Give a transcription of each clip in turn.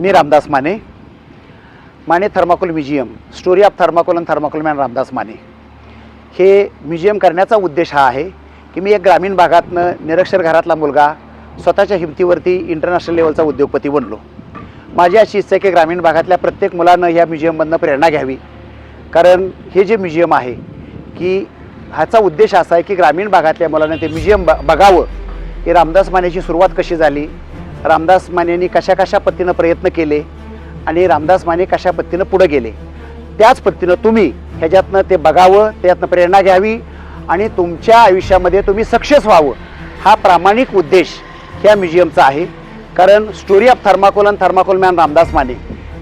Me Ramdas Mane. Mane thermocol museum. Story of thermocol and thermocol man Ramdas Mane. हे museum करण्याचा उद्देश हा आहे की मी एक ग्रामीण भागातनं निरक्षर घरातला मुलगा स्वतःच्या हिमतीवरती इंटरनॅशनल लेवलचा उद्योगपती बनलो. माझी अशी इच्छा आहे की ग्रामीण भागातल्या प्रत्येक मुलानं या म्युझियममधनं प्रेरणा घ्यावी. कारण हे जे म्युझियम आहे की ह्याचा उद्देश असा आहे की ग्रामीण भागातल्या मुलांना ते म्युझियम ब बघावं. की रामदास मानेची सुरुवात कशी झाली? रामदास मानेनी कशा कशा पद्धतीनं प्रयत्न केले आणि रामदास माने कशा पद्धतीनं पुढे गेले? त्याच पद्धतीनं तुम्ही ह्याच्यातनं ते बघावं त्यातनं प्रेरणा घ्यावी आणि तुमच्या आयुष्यामध्ये तुम्ही सक्सेस व्हावं. हा प्रामाणिक उद्देश ह्या म्युझियमचा आहे. कारण स्टोरी ऑफ थर्माकोल आणि थर्माकोल मॅन रामदास माने.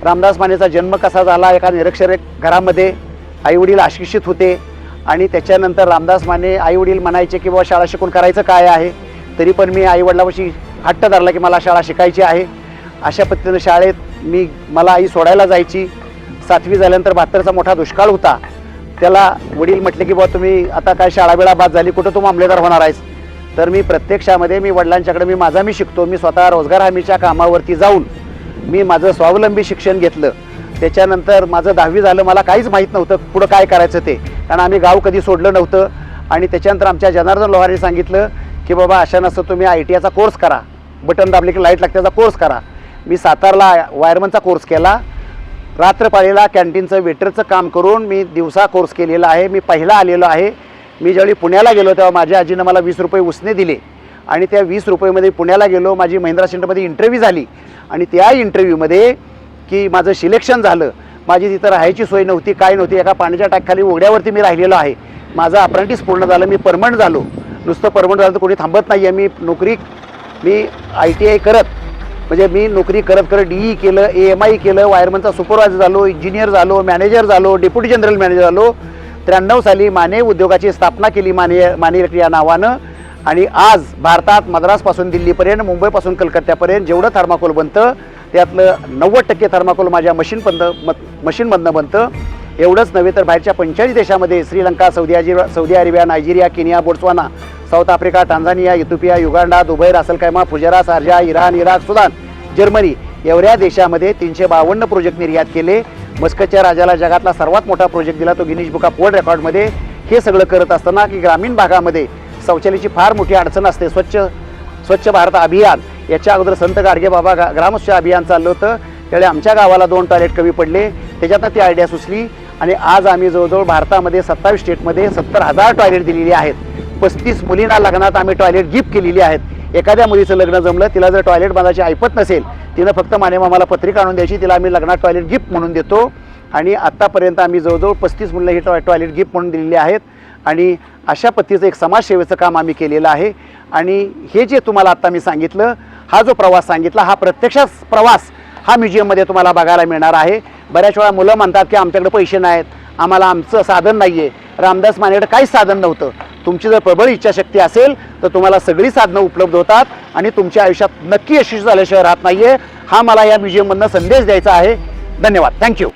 रामदास मानेचा जन्म कसा झाला एका निरक्षर घरामध्ये आईवडील अशिक्षित होते आणि त्याच्यानंतर रामदास माने आईवडील म्हणायचे की बाबा शाळा शिकून करायचं काय आहे? तरी पण मी आईवडिलापाशी हट्ट धरला की मला शाळा शिकायची आहे. अशा पद्धतीनं शाळेत मी मला आई सोडायला जायची. सातवी झाल्यानंतर बहात्तरचा मोठा दुष्काळ होता. त्याला वडील म्हटले की बाबा तुम्ही आता काय शाळा बिळा बाद झाली कुठं तू मामलेदार होणार आहेस? तर मी प्रत्यक्षामध्ये मी वडिलांच्याकडे मी माझा मी शिकतो. मी स्वतः रोजगार हमीच्या कामावरती जाऊन मी माझं स्वावलंबी शिक्षण घेतलं. त्याच्यानंतर माझं दहावी झालं मला काहीच माहीत नव्हतं पुढं काय करायचं ते. कारण आम्ही गाव कधी सोडलं नव्हतं. आणि त्याच्यानंतर आमच्या जनार्दन लोहारी सांगितलं की बाबा अशा नसतं तुम्ही आय टी आयचा कोर्स करा. बटन दाबले की लाइट लागते त्याचा कोर्स करा. मी सातारला वायरमनचा कोर्स केला. रात्रपाळीला कॅन्टीनचं वेटरचं काम करून मी दिवसा कोर्स केलेला आहे. मी पहिला आलेलो आहे. मी ज्यावेळी पुण्याला गेलो तेव्हा माझ्या आजीनं मला वीस रुपये उसने दिले. आणि त्या वीस रुपयेमध्ये पुण्याला गेलो. माझी महिंद्रा सेंटरमध्ये इंटरव्ह्यू झाली. आणि त्या इंटरव्ह्यूमध्ये की माझं सिलेक्शन झालं. माझी तिथं राहायची सोय नव्हती काय नव्हती. एका पाण्याच्या टाकखाली उघड्यावरती मी राहिलेलो आहे. माझं अप्रेंटिस पूर्ण झालं. मी परमनंट झालो. नुसतं परमनंट झालं तर कोणी थांबत नाही आहे मी नोकरी मी आय टी आय करत म्हणजे मी नोकरी करत करत डी ई केलं ए एम आय केलं वायरमनचा सुपरवायझर झालो इंजिनियर झालो मॅनेजर झालो डेप्युटी जनरल मॅनेजर झालो. त्र्याण्णव साली माने उद्योगाची स्थापना केली माने माने इलेक्ट्रिक या नावानं. आणि आज भारतात मद्रासपासून दिल्लीपर्यंत मुंबईपासून कलकत्त्यापर्यंत जेवढं थर्माकोल बनतं त्यातलं नव्वद टक्के थर्माकोल माझ्या मशीनपंद म मशीनमधनं बनतं. एवढंच नव्हे तर बाहेरच्या पंचेचाळीस देशामध्ये Sri Lanka Saudi अजिबा Saudi Arabia Nigeria Kenya Botswana South Africa Tanzania Ethiopia Uganda Dubai Ras al Khaimah Fujairah Sharjah Iran Iraq Sudan Germany एवढ्या देशामध्ये तीनशे बावन्न प्रोजेक्ट निर्यात केले. मस्कतच्या राजाला जगातला सर्वात मोठा प्रोजेक्ट दिला तो गिनीज बुक ऑफ वर्ल्ड रेकॉर्डमध्ये हे सगळं करत असताना की ग्रामीण भागामध्ये शौचालयाची फार मोठी अडचण असते. स्वच्छ स्वच्छ भारत अभियान याच्या अगोदर संत गाडगे बाबा ग्रामस्वच्छ अभियान चाललं होतं. त्यावेळी आमच्या गावाला दोन टॉयलेट कमी पडले. त्याच्यातनं ती आयडिया सुचली. आणि आज आम्ही जवळजवळ भारतामध्ये सत्तावीस स्टेटमध्ये सत्तर हजार टॉयलेट दिलेली आहेत. पस्तीस मुलींना लग्नात आम्ही टॉयलेट गिफ्ट केलेली आहेत. एखाद्या मुलीचं लग्न जमलं तिला जर टॉयलेट बांधायची ऐपत नसेल तिनं फक्त मानेमामाला पत्रिका आणून द्यायची तिला आम्ही लग्नात टॉयलेट गिफ्ट म्हणून देतो. आणि आत्तापर्यंत आम्ही जवळजवळ पस्तीस मुलं ही टॉय टॉयलेट गिफ्ट म्हणून दिलेली आहेत. आणि अशा पद्धतीचं एक समाजसेवेचं काम आम्ही केलेलं आहे. आणि हे जे तुम्हाला आत्ता मी सांगितलं हा जो प्रवास सांगितला हा प्रत्यक्षच प्रवास हा म्युझियममध्ये तुम्हाला बघायला मिळणार आहे. बऱ्याच वेळा मुलं म्हणतात की आमच्याकडे पैसे नाहीत आम्हाला आमचं साधन नाही आहे रामदास मानेकडे काहीच साधन नव्हतं. तुमची जर प्रबळ इच्छाशक्ती असेल तर तुम्हाला सगळी साधनं उपलब्ध होतात आणि तुमच्या आयुष्यात नक्की यशस्वी झाल्याशिवाय राहत नाही आहे हा मला या म्युझियममधनं संदेश द्यायचा आहे. धन्यवाद. थँक्यू